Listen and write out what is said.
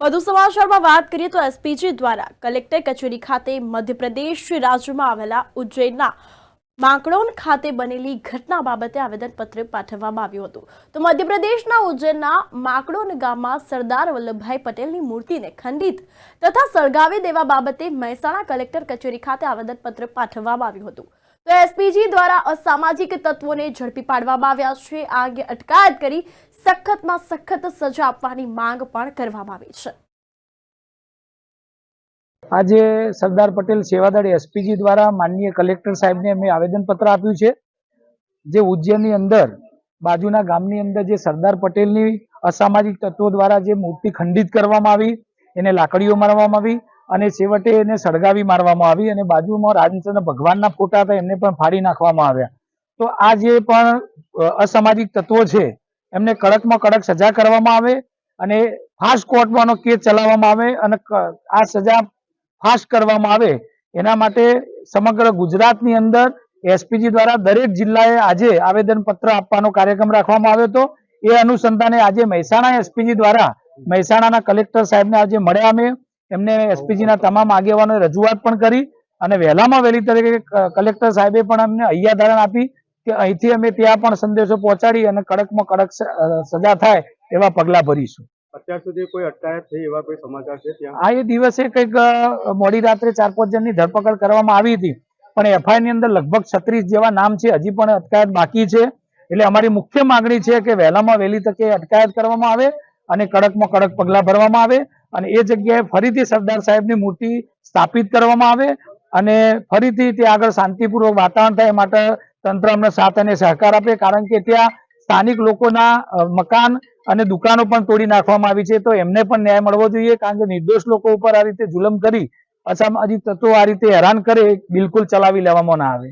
વધુ સમાચારમાં વાત કરીએ તો એસપીજી દ્વારા કલેક્ટર કચેરી ખાતે મધ્યપ્રદેશ રાજ્યમાં આવેલા ઉજ્જૈનના માંકડોન ખાતે બનેલી ઘટના બાબતે આવેદનપત્ર પાઠવવામાં આવ્યું હતું. તો મધ્યપ્રદેશના ઉજ્જૈનના માંકડોન ગામમાં સરદાર વલ્લભભાઈ પટેલની મૂર્તિને ખંડિત તથા સળગાવી દેવા બાબતે મહેસાણા કલેક્ટર કચેરી ખાતે આવેદનપત્ર પાઠવવામાં આવ્યું હતું. તો એસપીજી દ્વારા અસામાજિક તત્વોને ઝડપી પાડવામાં આવ્યા છે. આ અંગે અટકાયત કરી સખતમાં સખત સજા આપવાની માંગ પણ કરવામાં આવી છે. આજે સરદાર પટેલ સેવાદળ એસપીજી દ્વારા માનનીય કલેક્ટર સાહેબને અમે આવેદનપત્ર આપ્યું છે જે ઉજ્જૈનની અંદર, બાજુના ગામની અંદર જે સરદાર પટેલની અસામાજિક તત્વો દ્વારા જે મૂર્તિ ખંડિત કરવામાં આવી, એને લાકડીઓ મારવામાં આવી અને છેવટે એને સળગાવી મારવામાં આવી અને બાજુમાં રાજચંદ્ર ભગવાનના ફોટા હતા, એમને પણ ફાડી નાખવામાં આવ્યા. તો આ જે પણ અસામાજિક તત્વો છે, એમને કડકમાં કડક સજા કરવામાં આવે અને ફાસ્ટ કોર્ટમાં કેસ ચલાવવામાં આવે અને આ સજા ફાસ્ટ કરવામાં આવે. એના માટે સમગ્ર ગુજરાતની અંદર એસપીજી દ્વારા દરેક જિલ્લાએ આજે આવેદન પત્ર આપવાનો કાર્યક્રમ રાખવામાં આવ્યો હતો. એ અનુસંધાને આજે મહેસાણા એસપીજી દ્વારા, મહેસાણાના કલેક્ટર સાહેબને આજે મળ્યા અમે. એમને એસપીજીના તમામ આગેવાનોએ રજૂઆત પણ કરી અને વહેલામાં વહેલી તરીકે કલેક્ટર સાહેબે પણ અમને હૈયાધારણ આપી કે અહીંથી અમે ત્યાં પણ સંદેશો પહોંચાડી અને કડકમાં કડક સજા થાય એવા પગલાં ભરીશું. અત્યાર સુધી કોઈ અટકાયત થઈ એવા કોઈ સમાચાર છે ત્યાં? આ એ દિવસે કંઈક મોડી રાત્રે ચાર પાંચ જણની ધરપકડ કરવામાં આવી હતી. પણ એફઆઈઆરની અંદર લગભગ છત્રીસ જેવા નામ છે હજી પણ અટકાયત બાકી છે. એટલે અમારી મુખ્ય માગણી છે કે વહેલામાં વહેલી તકે અટકાયત કરવામાં આવે અને કડકમાં કડક પગલાં ભરવામાં આવે. અને એ જગ્યાએ ફરીથી સરદાર સાહેબની મૂર્તિ સ્થાપિત કરવામાં આવે અને ફરીથી ત્યાં આગળ શાંતિપૂર્વક વાતાવરણ થાય એ માટે તંત્ર અમને સાથ અને સહકાર આપે, કારણ કે ત્યાં સ્થાનિક લોકોના મકાન અને દુકાનો પણ તોડી નાખવામાં આવી છે. તો એમને પણ ન્યાય મળવો જોઈએ, કારણ કે નિર્દોષ લોકો ઉપર આ રીતે જુલમ કરી અસામાજિક તત્વો આ રીતે હેરાન કરે બિલકુલ ચલાવી લેવામાં ના આવે.